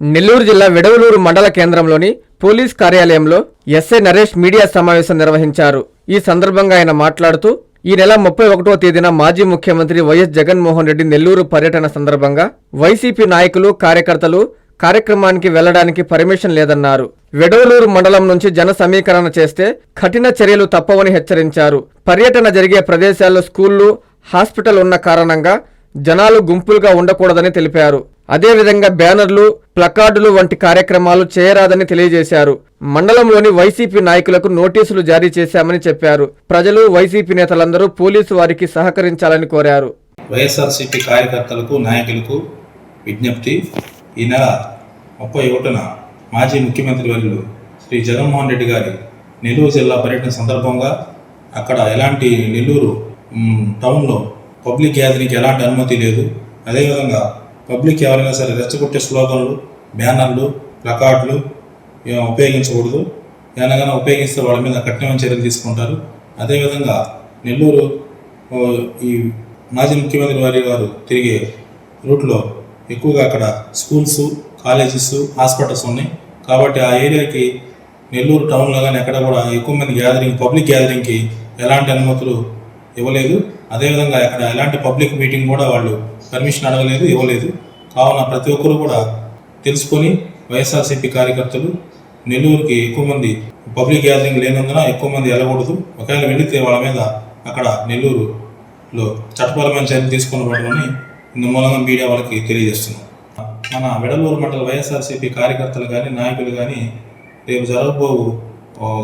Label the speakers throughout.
Speaker 1: నెల్లూరు జిల్లా విడవలూరు మండల కేంద్రంలోని పోలీస్ కార్యాలయంలో ఎస్ఐ నరేష్ మీడియా సమావేశం నిర్వహించారు. ఈ సందర్భంగా ఆయన మాట్లాడుతూ ఈ నెల ముప్పై ఒకటో తేదీన మాజీ ముఖ్యమంత్రి వైఎస్ జగన్మోహన్ రెడ్డి నెల్లూరు పర్యటన సందర్భంగా వైసీపీ నాయకులు కార్యకర్తలు కార్యక్రమానికి వెళ్ళడానికి పర్మిషన్ లేదన్నారు. వెడవలూరు మండలం నుంచి జన సమీకరణ చేస్తే కఠిన చర్యలు తప్పవని హెచ్చరించారు. పర్యటన జరిగే ప్రదేశాల్లో స్కూళ్ళు హాస్పిటల్ ఉన్న కారణంగా జనాలు గుంపులుగా ఉండకూడదని తెలిపారు. అదేవిధంగా బ్యానర్లు ప్లకార్డులు వంటి కార్యక్రమాలు చేయరాదని తెలియజేశారు. మండలంలోని వైసీపీ నాయకులకు నోటీసులు జారీ చేశామని చెప్పారు. ప్రజలు వైసీపీ నేతలందరూ పోలీసు వారికి సహకరించాలని కోరారు.
Speaker 2: వైఎస్ఆర్సీపీ కార్యకర్తలకు నాయకులకు విజ్ఞప్తి. ఈ నెల ముప్పై ఒకటిన మాజీ ముఖ్యమంత్రి వర్యులు శ్రీ జగన్మోహన్ రెడ్డి గారి నెల్లూరు జిల్లా పర్యటన సందర్భంగా అక్కడ ఎలాంటి నెల్లూరు టౌన్లో పబ్లిక్ గ్యాదరింగ్కి ఎలాంటి అనుమతి లేదు. అదేవిధంగా పబ్లిక్ ఎవరైనా సరే రెచ్చగొట్టే స్లోగన్లు బ్యానర్లు ప్లకార్డులు ఉపయోగించకూడదు. ఏమైనా ఉపయోగిస్తే వాళ్ళ మీద కఠినమైన చర్యలు తీసుకుంటారు. అదేవిధంగా నెల్లూరు ఈ మాజీ ముఖ్యమంత్రి వారి గారు తిరిగే రూట్లో ఎక్కువగా అక్కడ స్కూల్స్ కాలేజెస్ హాస్పిటల్స్ ఉన్నాయి. కాబట్టి ఆ ఏరియాకి నెల్లూరు టౌన్లో కానీ ఎక్కడ కూడా ఎక్కువ మంది గ్యాదరింగ్ పబ్లిక్ గ్యాదరింగ్కి ఎలాంటి అనుమతులు ఇవ్వలేదు. అదేవిధంగా అక్కడ ఎలాంటి పబ్లిక్ మీటింగ్ కూడా వాళ్ళు పర్మిషన్ అడగలేదు ఇవ్వలేదు. కావున ప్రతి ఒక్కరు కూడా తెలుసుకొని వైఎస్ఆర్సీపీ కార్యకర్తలు నెల్లూరుకి ఎక్కువ మంది పబ్లిక్ గ్యాదరింగ్ లేనందున ఎక్కువ మంది వెళ్ళకూడదు. ఒకవేళ వెళితే వాళ్ళ మీద అక్కడ నెల్లూరులో చట్టపరమైన చర్యలు తీసుకున్నబడమని ఇందు మూలంగా మీడియా వాళ్ళకి తెలియజేస్తున్నాం. మన వెడలూరు మండల వైఎస్ఆర్సీపీ కార్యకర్తలు కానీ నాయకులు కానీ రేపు జరగబో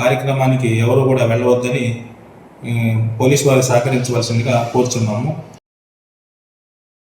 Speaker 2: కార్యక్రమానికి ఎవరు కూడా వెళ్ళవద్దని పోలీసు వారు సహకరించవలసిందిగా కోరుచున్నాము.